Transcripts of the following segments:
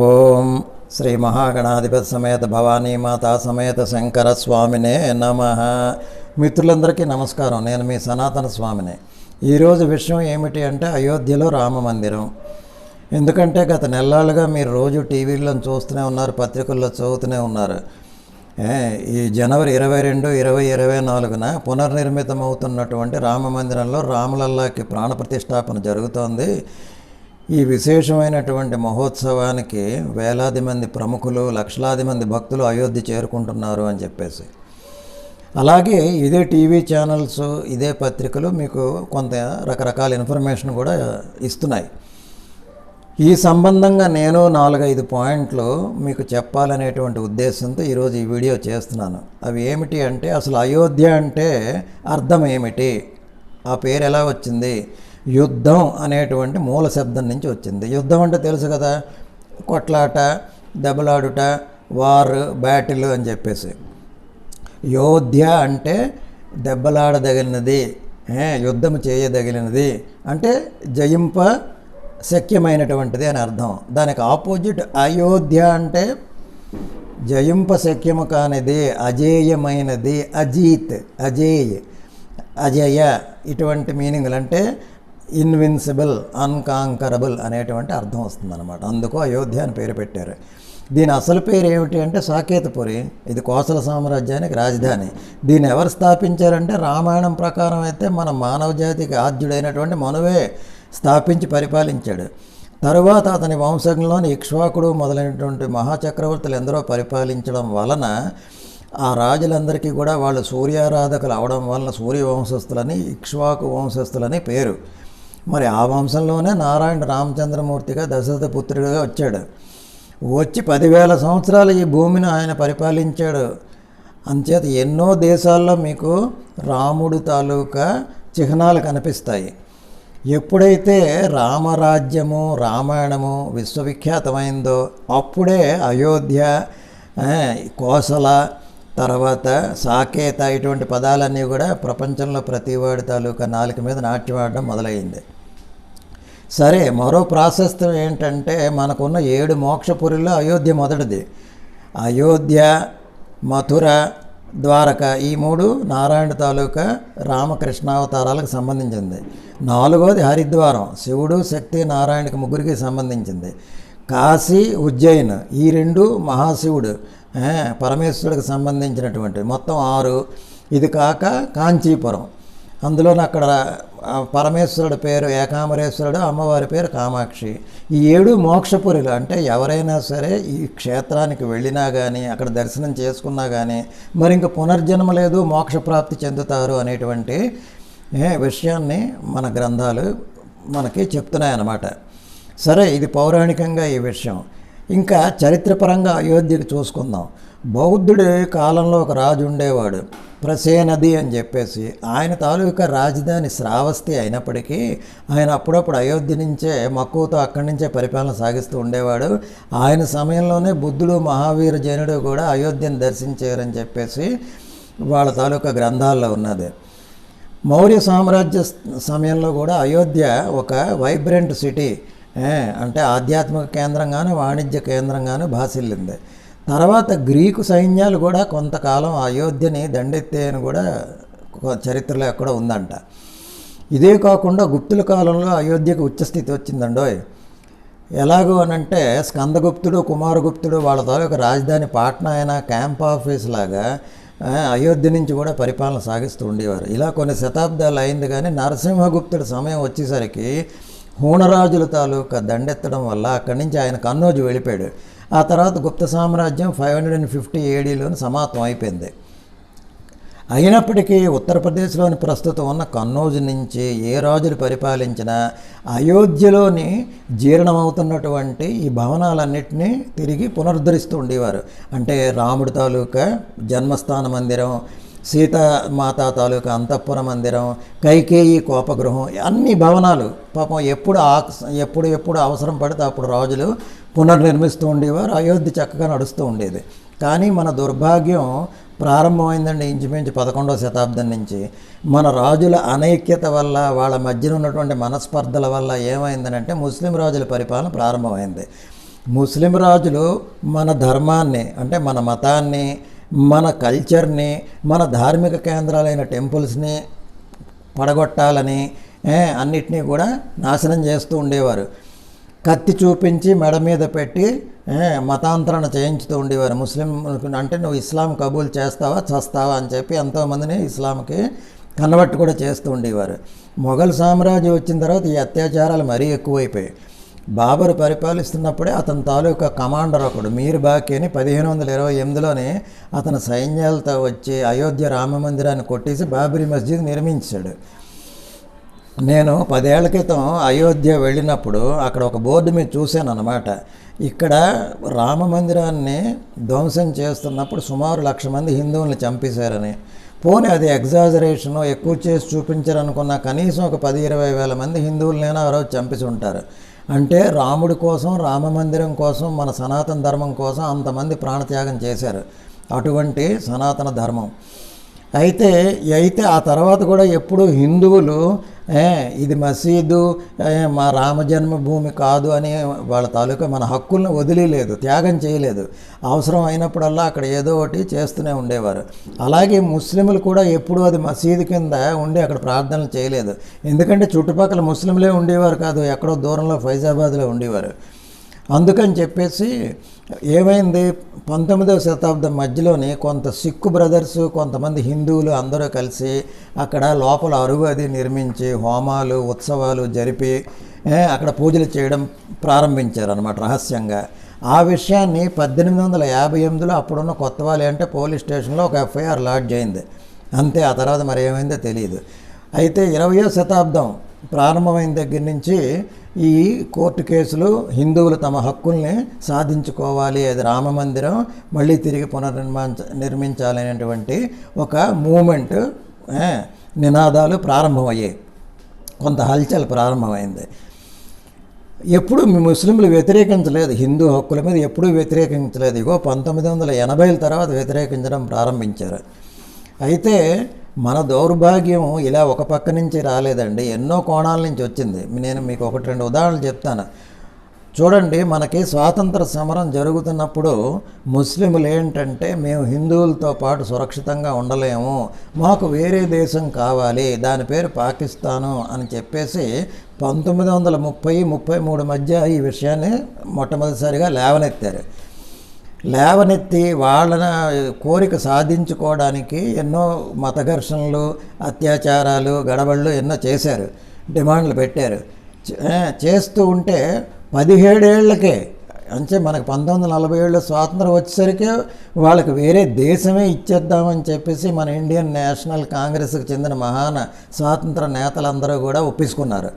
ఓం శ్రీ మహాగణాధిపతి సమేత భవానీ మాతా సమేత శంకర స్వామినే నమ. మిత్రులందరికీ నమస్కారం. నేను మీ సనాతన స్వామిని ఈరోజు విషయం ఏమిటి అంటే అయోధ్యలో రామ మందిరం. ఎందుకంటే గత నెలలుగా మీరు రోజు టీవీల్లో చూస్తూనే ఉన్నారు పత్రికల్లో చదువుతూనే ఉన్నారు. ఈ జనవరి ఇరవై రెండు ఇరవై ఇరవై నాలుగున పునర్నిర్మితమవుతున్నటువంటి రామ మందిరంలో రాములల్లాకి ప్రాణప్రతిష్టాపన జరుగుతోంది. ఈ విశేషమైనటువంటి మహోత్సవానికి వేలాది మంది ప్రముఖులు లక్షలాది మంది భక్తులు అయోధ్య చేరుకుంటున్నారు అని చెప్పేసి. అలాగే ఇదే టీవీ ఛానల్స్ ఇదే పత్రికలు మీకు కొంత రకరకాల ఇన్ఫర్మేషన్ కూడా ఇస్తున్నాయి. ఈ సంబంధంగా నేను నాలుగైదు పాయింట్లు మీకు చెప్పాలనేటువంటి ఉద్దేశంతో ఈరోజు ఈ వీడియో చేస్తున్నాను. అవి ఏమిటి అంటే అసలు అయోధ్య అంటే అర్థం ఏమిటి? ఆ పేరు ఎలా వచ్చింది? యుద్ధం అనేటువంటి మూల శబ్దం నుంచి వచ్చింది. యుద్ధం అంటే తెలుసు కదా కొట్లాట దెబ్బలాడుట వార్ బ్యాటిల్ అని చెప్పేసి. యోధ్య అంటే దెబ్బలాడదగినది ఏ, యుద్ధం చేయదగినది అంటే జయింప శక్యమైనటువంటిది అని అర్థం. దానికి ఆపోజిట్ అయోధ్య అంటే జయింప శక్యము కానిది అజేయమైనది అజీత్ అజేయ్ అజేయ ఇటువంటి మీనింగ్లు అంటే ఇన్విన్సిబుల్ అన్కాంకరబుల్ అనేటువంటి అర్థం వస్తుందన్నమాట. అందుకు అయోధ్య అని పేరు పెట్టారు. దీని అసలు పేరు ఏమిటి అంటే సాకేతపురి. ఇది కోసల సామ్రాజ్యానికి రాజధాని. దీన్ని ఎవరు స్థాపించారంటే రామాయణం ప్రకారం అయితే మన మానవ జాతికి ఆద్యుడైనటువంటి మనువే స్థాపించి పరిపాలించాడు. తరువాత అతని వంశంలోని ఇక్ష్వాకుడు మొదలైనటువంటి మహాచక్రవర్తులు ఎందరో పరిపాలించడం వలన ఆ రాజులందరికీ కూడా వాళ్ళు సూర్యారాధకులు అవడం వలన సూర్య వంశస్థులని ఇక్ష్వాకు వంశస్థులని పేరు. మరి ఆ వంశంలోనే నారాయణ రామచంద్రమూర్తిగా దశరథ పుత్రుడిగా వచ్చాడు. వచ్చి పదివేల సంవత్సరాలు ఈ భూమిని ఆయన పరిపాలించాడు. అంచేత ఎన్నో దేశాల్లో మీకు రాముడు తాలూకా చిహ్నాలు కనిపిస్తాయి. ఎప్పుడైతే రామరాజ్యము రామాయణము విశ్వవిఖ్యాతమైందో అప్పుడే అయోధ్య కోసల తర్వాత సాకేత ఇటువంటి పదాలన్నీ కూడా ప్రపంచంలో ప్రతివాడి తాలూకా నాలుక మీద నాట్యమాడడం మొదలైంది. సరే మరో ప్రాశస్త్యం ఏంటంటే మనకున్న ఏడు మోక్షపురిలో అయోధ్య మొదటిది. అయోధ్య మథుర ద్వారక ఈ మూడు నారాయణ తాలూకా రామకృష్ణావతారాలకు సంబంధించింది. నాలుగోది హరిద్వారం శివుడు శక్తి నారాయణకి ముగ్గురికి సంబంధించింది. కాశీ ఉజ్జయిన్ ఈ రెండు మహాశివుడు పరమేశ్వరుడికి సంబంధించినటువంటి మొత్తం ఆరు. ఇది కాక కాంచీపురం. అందులోనే అక్కడ పరమేశ్వరుడు పేరు ఏకామరేశ్వరుడు అమ్మవారి పేరు కామాక్షి. ఈ ఏడు మోక్షపురులు అంటే ఎవరైనా సరే ఈ క్షేత్రానికి వెళ్ళినా కానీ అక్కడ దర్శనం చేసుకున్నా కానీ మరి ఇంక పునర్జన్మ లేదు మోక్షప్రాప్తి చెందుతారు అనేటువంటి విషయాన్ని మన గ్రంథాలు మనకి చెప్తున్నాయి అన్నమాట సరే ఇది పౌరాణికంగా ఈ విషయం. ఇంకా చరిత్రపరంగా అయోధ్యకు చూసుకుందాం. బౌద్ధుడి కాలంలో ఒక రాజు ఉండేవాడు ప్రసేనది అని చెప్పేసి. ఆయన తాలూకా రాజధాని శ్రావస్తి అయినప్పటికీ ఆయన అప్పుడప్పుడు అయోధ్య నుంచే మక్కువతో అక్కడి నుంచే పరిపాలన సాగిస్తూ ఉండేవాడు. ఆయన సమయంలోనే బుద్ధుడు మహావీర జైనుడు కూడా అయోధ్యను దర్శించారని చెప్పేసి వాళ్ళ తాలూకా గ్రంథాల్లో ఉన్నది. మౌర్య సామ్రాజ్య సమయంలో కూడా అయోధ్య ఒక వైబ్రెంట్ సిటీ అంటే ఆధ్యాత్మిక కేంద్రంగాను వాణిజ్య కేంద్రంగాను భాసిల్లింది. తర్వాత గ్రీకు సైన్యాలు కూడా కొంతకాలం అయోధ్యని దండెత్తే అని కూడా చరిత్రలో ఎక్కడ ఉందంట. ఇదే కాకుండా గుప్తుల కాలంలో అయోధ్యకు ఉచ్చస్థితి వచ్చిందండోయ్. ఎలాగో అనంటే స్కందగుప్తుడు కుమారగుప్తుడు వాళ్ళ తాలూకా రాజధాని పాట్నా అయినా క్యాంప్ ఆఫీస్ లాగా అయోధ్య నుంచి కూడా పరిపాలన సాగిస్తూ ఉండేవారు. ఇలా కొన్ని శతాబ్దాలు అయింది కానీ నరసింహగుప్తుడి సమయం వచ్చేసరికి హూణరాజుల తాలూకా దండెత్తడం వల్ల అక్కడి నుంచి ఆయన కన్నోజు వెళ్ళిపోయాడు. ఆ తర్వాత గుప్త సామ్రాజ్యం ఫైవ్ హండ్రెడ్ అండ్ ఫిఫ్టీ ఏడీలోని సమాప్తం అయిపోయింది. అయినప్పటికీ ఉత్తరప్రదేశ్లోని ప్రస్తుతం ఉన్న కన్నౌజ్ నుంచి ఏ రాజులు పరిపాలించినా అయోధ్యలోని జీర్ణమవుతున్నటువంటి ఈ భవనాలన్నింటినీ తిరిగి పునరుద్ధరిస్తూ ఉండేవారు. అంటే రాముడి తాలూకా జన్మస్థాన మందిరం సీతామాతా తాలూకా అంతఃపుర మందిరం కైకేయి కోపగృహం అన్ని భవనాలు పాపం ఎప్పుడు ఆ ఎప్పుడు ఎప్పుడు అవసరం పడితే అప్పుడు రాజులు పునర్నిర్మిస్తూ ఉండేవారు. అయోధ్య చక్కగా నడుస్తూ ఉండేది. కానీ మన దుర్భాగ్యం ప్రారంభమైందండి ఇంచుమించు పదకొండవ శతాబ్దం నుంచి. మన రాజుల అనైక్యత వల్ల వాళ్ళ మధ్యన ఉన్నటువంటి మనస్పర్ధల వల్ల ఏమైందనంటే ముస్లిం రాజుల పరిపాలన ప్రారంభమైంది. ముస్లిం రాజులు మన ధర్మాన్ని అంటే మన మతాన్ని మన కల్చర్ని మన ధార్మిక కేంద్రాలైన టెంపుల్స్ని పడగొట్టాలని అన్నిటినీ కూడా నాశనం చేస్తూ ఉండేవారు. కత్తి చూపించి మెడ మీద పెట్టి మతాంతరణ చేయించుతూ ఉండేవారు. ముస్లిం అంటే నువ్వు ఇస్లాం కబూల్ చేస్తావా చస్తావా అని చెప్పి ఎంతోమందిని ఇస్లాంకి కన్వర్ట్ కూడా చేస్తూ ఉండేవారు. మొఘల్ సామ్రాజ్యం వచ్చిన తర్వాత ఈ అత్యాచారాలు మరీ ఎక్కువైపోయాయి. బాబరు పరిపాలిస్తున్నప్పుడే అతని తాలూకా కమాండర్ ఒకడు మీర్ బాకీని పదిహేను వందల ఇరవై ఎనిమిదిలోనే అతని సైన్యాలతో వచ్చి అయోధ్య రామ మందిరాన్ని కొట్టేసి బాబరీ మస్జిద్ నిర్మించాడు. నేను పదేళ్ళ క్రితం అయోధ్య వెళ్ళినప్పుడు అక్కడ ఒక బోర్డు మీద చూశాను అనమాట ఇక్కడ రామ మందిరాన్ని ధ్వంసం చేస్తున్నప్పుడు సుమారు లక్ష మంది హిందువుల్ని చంపేశారని. పోనీ అది ఎగ్జాజరేషన్ ఎక్కువ చేసి చూపించారనుకున్న కనీసం ఒక పది ఇరవై వేల మంది హిందువులనైనా ఆ రోజు చంపేసి ఉంటారు. అంటే రాముడి కోసం రామ మందిరం కోసం మన సనాతన ధర్మం కోసం అంతమంది ప్రాణత్యాగం చేశారు. అటువంటి సనాతన ధర్మం. అయితే అయితే ఆ తర్వాత కూడా ఎప్పుడు హిందువులు ఇది మసీదు మా రామ జన్మభూమి కాదు అని వాళ్ళ తాలూకా మన హక్కులను వదిలేదు త్యాగం చేయలేదు. అవసరం అయినప్పుడల్లా అక్కడ ఏదో ఒకటి చేస్తూనే ఉండేవారు. అలాగే ముస్లింలు కూడా ఎప్పుడూ అది మసీదు కింద ఉండి అక్కడ ప్రార్థనలు చేయలేదు. ఎందుకంటే చుట్టుపక్కల ముస్లింలే ఉండేవారు కాదు ఎక్కడో దూరంలో ఫైజాబాద్లో ఉండేవారు. అందుకని చెప్పేసి ఏమైంది? పంతొమ్మిదవ శతాబ్దం మధ్యలోనే కొంత సిక్కు బ్రదర్స్ కొంతమంది హిందువులు అందరూ కలిసి అక్కడ లోపల అరుగు అది నిర్మించి హోమాలు ఉత్సవాలు జరిపి అక్కడ పూజలు చేయడం ప్రారంభించారు అనమాట రహస్యంగా. ఆ విషయాన్ని పద్దెనిమిది వందల యాభై ఎనిమిదిలో అప్పుడున్న కొత్తవాలి అంటే పోలీస్ స్టేషన్లో ఒక ఎఫ్ఐఆర్ లాడ్జ్ అయింది. అంతే ఆ తర్వాత మరి ఏమైందో తెలియదు అయితే ఇరవయో శతాబ్దం ప్రారంభమైన దగ్గర నుంచి ఈ కోర్టు కేసులు హిందువులు తమ హక్కుల్ని సాధించుకోవాలి. అది రామ మందిరం మళ్ళీ తిరిగి పునర్నిర్మించ నిర్మించాలనేటువంటి ఒక మూమెంట్ నినాదాలు ప్రారంభమయ్యాయి. కొంత హల్చల్ ప్రారంభమైంది. ఎప్పుడు మీ ముస్లింలు వ్యతిరేకించలేదు. హిందూ హక్కుల మీద ఎప్పుడూ వ్యతిరేకించలేదు. ఇగో పంతొమ్మిది వందల ఎనభైల తర్వాత వ్యతిరేకించడం ప్రారంభించారు. అయితే మన దౌర్భాగ్యం ఇలా ఒక పక్క నుంచి రాలేదండి. ఎన్నో కోణాల నుంచి వచ్చింది. నేను మీకు ఒకటి రెండు ఉదాహరణలు చెప్తాను. చూడండి మనకి స్వాతంత్ర సమరం జరుగుతున్నప్పుడు ముస్లింలు ఏంటంటే మేము హిందువులతో పాటు సురక్షితంగా ఉండలేము. మాకు వేరే దేశం కావాలి. దాని పేరు పాకిస్తాను అని చెప్పేసి పంతొమ్మిది వందల ముప్పై ముప్పై మూడు మధ్య ఈ విషయాన్ని మొట్టమొదటిసారిగా లేవనెత్తారు. లేవనెత్తి వాళ్ళ కోరిక సాధించుకోవడానికి ఎన్నో మత ఘర్షణలు అత్యాచారాలు గడబళ్ళు ఎన్నో చేశారు. డిమాండ్లు పెట్టారు. చేస్తూ ఉంటే పదిహేడేళ్ళకే అంటే మనకు పంతొమ్మిది వందల నలభై ఏళ్ళు స్వాతంత్రం వచ్చేసరికి వాళ్ళకి వేరే దేశమే ఇచ్చేద్దామని చెప్పేసి మన ఇండియన్ నేషనల్ కాంగ్రెస్కి చెందిన మహాన స్వాతంత్ర నేతలందరూ కూడా ఒప్పించుకున్నారు.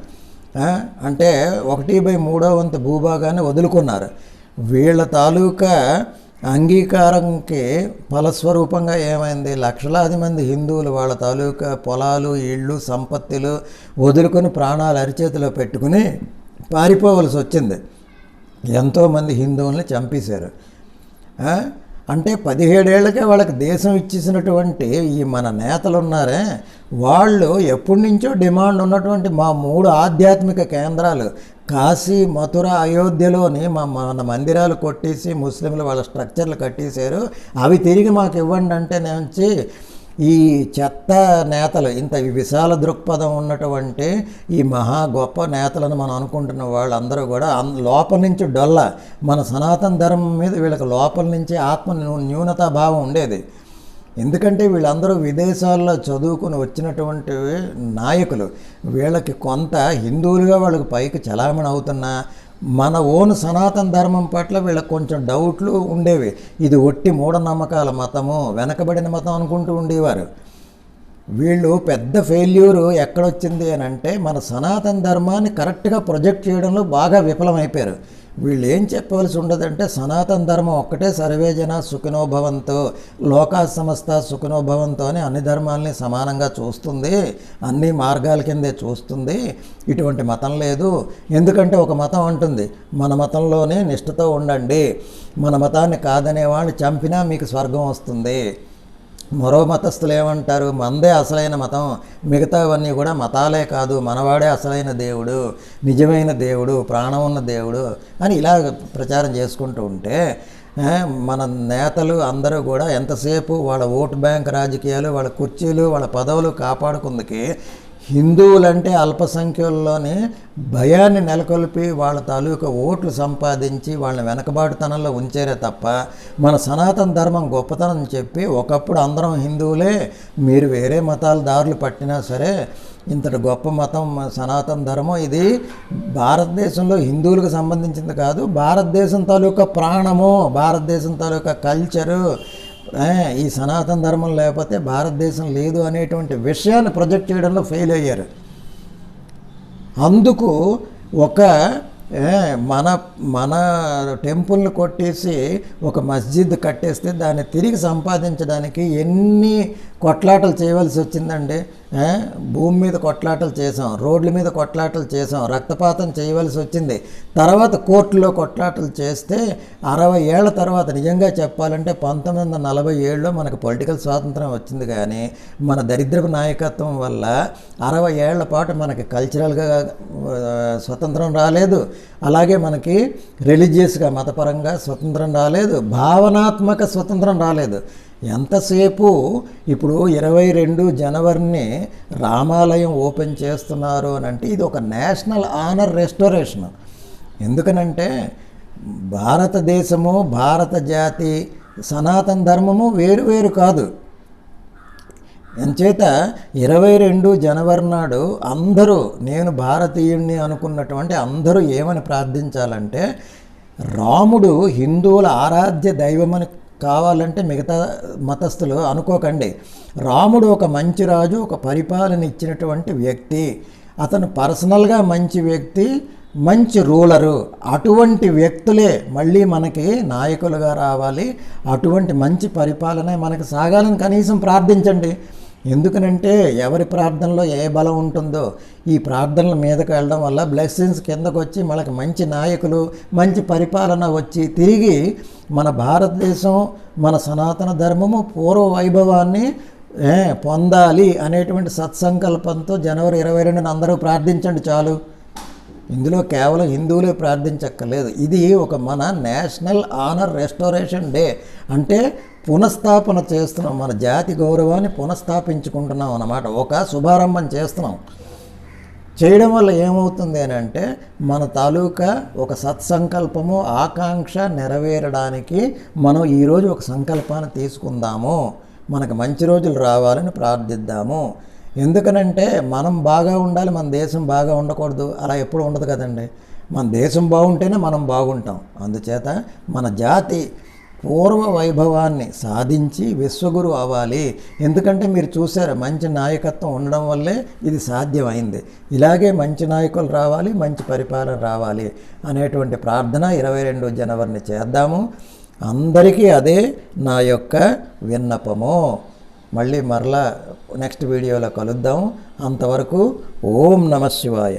అంటే ఒకటి బై మూడో వంతు భూభాగాన్ని వదులుకున్నారు. వీళ్ళ తాలూకా అంగీకారంకి ఫలస్వరూపంగా ఏమైంది? లక్షలాది మంది హిందువులు వాళ్ళ తాలూకా పొలాలు ఇళ్ళు సంపత్తులు వదులుకొని ప్రాణాలు అరిచేతిలో పెట్టుకుని పారిపోవలసి వచ్చింది. ఎంతోమంది హిందువుల్ని చంపేశారు. అంటే పదిహేడేళ్ళకే వాళ్ళకి దేశం ఇచ్చేసినటువంటి ఈ మన నేతలు ఉన్నారే వాళ్ళు ఎప్పటి నుంచో డిమాండ్ ఉన్నటువంటి మా మూడు ఆధ్యాత్మిక కేంద్రాలు కాశీ మథుర అయోధ్యలోని మా మన మందిరాలు కొట్టేసి ముస్లింలు వాళ్ళ స్ట్రక్చర్లు కట్టేశారు. అవి తిరిగి మాకు ఇవ్వండి అంటే నుంచి ఈ చెత్త నేతలు ఇంత విశాల దృక్పథం ఉన్నటువంటి ఈ మహా గొప్ప నేతలను మనం అనుకుంటున్న వాళ్ళందరూ కూడా అన్- లోపల నుంచి డొల్ల. మన సనాతన ధర్మం మీద వీళ్ళకి లోపల నుంచి ఆత్మ న్యూనతా భావం ఉండేది. ఎందుకంటే వీళ్ళందరూ విదేశాల్లో చదువుకుని వచ్చినటువంటి నాయకులు. వీళ్ళకి కొంత హిందువులుగా వాళ్ళకి పైకి చలామణి అవుతున్నా మన ఓన్ సనాతన ధర్మం పట్ల వీళ్ళకి కొంచెం డౌట్లు ఉండేవి. ఇది ఒట్టి మూఢనమ్మకాల మతము వెనకబడిన మతం అనుకుంటూ ఉండేవారు. వీళ్ళు పెద్ద ఫెయిల్యూరు ఎక్కడొచ్చింది అని అంటే మన సనాతన ధర్మాన్ని కరెక్ట్గా ప్రొజెక్ట్ చేయడంలో బాగా విఫలమైపోయారు. వీళ్ళు ఏం చెప్పవలసి ఉండదంటే సనాతన ధర్మం ఒక్కటే సర్వేజన సుఖినోభవంతో లోకా సమస్త సుఖినోభవంతో అని అన్ని ధర్మాలని సమానంగా చూస్తుంది అన్ని మార్గాల కిందే చూస్తుంది. ఇటువంటి మతం లేదు. ఎందుకంటే ఒక మతం అంటుంది మన మతంలోనే నిష్ఠతో ఉండండి మన మతాన్ని కాదనే వాళ్ళు చంపినా మీకు స్వర్గం వస్తుంది. మరో మతస్థులు ఏమంటారు? మందే అసలైన మతం. మిగతావన్నీ కూడా మతాలే కాదు. మనవాడే అసలైన దేవుడు. నిజమైన దేవుడు. ప్రాణం ఉన్న దేవుడు అని ఇలా ప్రచారం చేసుకుంటూ ఉంటే మన నేతలు అందరూ కూడా ఎంతసేపు వాళ్ళ ఓటు బ్యాంక్ రాజకీయాలు వాళ్ళ కుర్చీలు వాళ్ళ పదవులు కాపాడుకుందుకి హిందువులంటే అల్పసంఖ్యల్లోనే భయాన్ని నెలకొల్పి వాళ్ళ తాలూకా ఓట్లు సంపాదించి వాళ్ళని వెనకబాటుతనంలో ఉంచారే తప్ప మన సనాతన ధర్మం గొప్పతనం చెప్పి ఒకప్పుడు అందరం హిందువులే మీరు వేరే మతాల దారులు పట్టినా సరే ఇంతటి గొప్ప మతం సనాతన ధర్మం ఇది భారతదేశంలో హిందువులకు సంబంధించింది కాదు భారతదేశం తాలూకా ప్రాణము భారతదేశం తాలూకా కల్చరు ఈ సనాతన ధర్మం లేకపోతే భారతదేశం లేదు అనేటువంటి విషయాన్ని ప్రొజెక్ట్ చేయడంలో ఫెయిల్ అయ్యారు. అందుకు ఒక మన మన టెంపుల్ని కొట్టేసి ఒక మస్జిద్ కట్టేస్తే దాన్ని తిరిగి సంపాదించడానికి ఎన్ని కొట్లాటలు చేయవలసి వచ్చిందండి. భూమి మీద కొట్లాటలు చేసాం రోడ్ల మీద కొట్లాటలు చేసాం రక్తపాతం చేయవలసి వచ్చింది. తర్వాత కోర్టులో కొట్లాటలు చేస్తే అరవై ఏళ్ళ తర్వాత నిజంగా చెప్పాలంటే పంతొమ్మిది వందల నలభై ఏడులో మనకు పొలిటికల్ స్వాతంత్రం వచ్చింది కానీ మన దరిద్రపు నాయకత్వం వల్ల అరవై ఏళ్ళ పాటు మనకి కల్చరల్గా స్వతంత్రం రాలేదు. అలాగే మనకి రిలీజియస్గా మతపరంగా స్వతంత్రం రాలేదు. భావనాత్మక స్వతంత్రం రాలేదు. ఎంతసేపు? ఇప్పుడు ఇరవై రెండు జనవరిని రామాలయం ఓపెన్ చేస్తున్నారు అని అంటే ఇది ఒక నేషనల్ ఆనర్ రెస్టోరేషన్. ఎందుకనంటే భారతదేశము భారత జాతి సనాతన ధర్మము వేరు వేరు కాదు. ఎంచేత ఇరవై రెండు జనవరి నాడు అందరూ నేను భారతీయుణ్ణి అనుకున్నటువంటి అందరూ ఏమని ప్రార్థించాలంటే రాముడు హిందువుల ఆరాధ్య దైవమని కావాలంటే మిగతా మతస్థులు అనుకోకండి. రాముడు ఒక మంచి రాజు ఒక పరిపాలన ఇచ్చినటువంటి వ్యక్తి. అతను పర్సనల్గా మంచి వ్యక్తి మంచి రూలరు. అటువంటి వ్యక్తులే మళ్ళీ మనకి నాయకులుగా రావాలి. అటువంటి మంచి పరిపాలన మనకి సాగాలని కనీసం ప్రార్థించండి. ఎందుకనంటే ఎవరి ప్రార్థనలో ఏ బలం ఉంటుందో ఈ ప్రార్థనల మీదకి వెళ్ళడం వల్ల బ్లెస్సింగ్స్ కిందకు వచ్చి మనకి మంచి నాయకులు మంచి పరిపాలన వచ్చి తిరిగి మన భారతదేశం మన సనాతన ధర్మము పూర్వ వైభవాన్ని పొందాలి అనేటువంటి సత్సంకల్పంతో జనవరి ఇరవై రెండున అందరూ ప్రార్థించండి చాలు. ఇందులో కేవలం హిందువులే ప్రార్థించక్కర్లేదు. ఇది ఒక మన నేషనల్ ఆనర్ రెస్టోరేషన్ డే. అంటే పునఃస్థాపన చేస్తున్నాం. మన జాతి గౌరవాన్ని పునఃస్థాపించుకుంటున్నాం అన్నమాట. ఒక శుభారంభం చేస్తున్నాం. చేయడం వల్ల ఏమవుతుంది అని అంటే మన తాలూకా ఒక సత్సంకల్పము ఆకాంక్ష నెరవేరడానికి మనం ఈరోజు ఒక సంకల్పాన్ని తీసుకుందాము. మనకు మంచి రోజులు రావాలని ప్రార్థిద్దాము. ఎందుకనంటే మనం బాగా ఉండాలి మన దేశం బాగా ఉండకూడదు. అలా ఎప్పుడు ఉండదు కదండి. మన దేశం బాగుంటేనే మనం బాగుంటాం. అందుచేత మన జాతి పూర్వ వైభవాన్ని సాధించి విశ్వగురు అవ్వాలి. ఎందుకంటే మీరు చూసారు మంచి నాయకత్వం ఉండడం వల్లే ఇది సాధ్యమైంది. ఇలాగే మంచి నాయకులు రావాలి మంచి పరిపాలన రావాలి అనేటువంటి ప్రార్థన ఇరవై రెండు జనవరిని చేద్దాము. అందరికీ అదే నా యొక్క విన్నపము. మళ్ళీ మరలా నెక్స్ట్ వీడియోలో కలుద్దాం. అంతవరకు ఓం నమ శివాయ.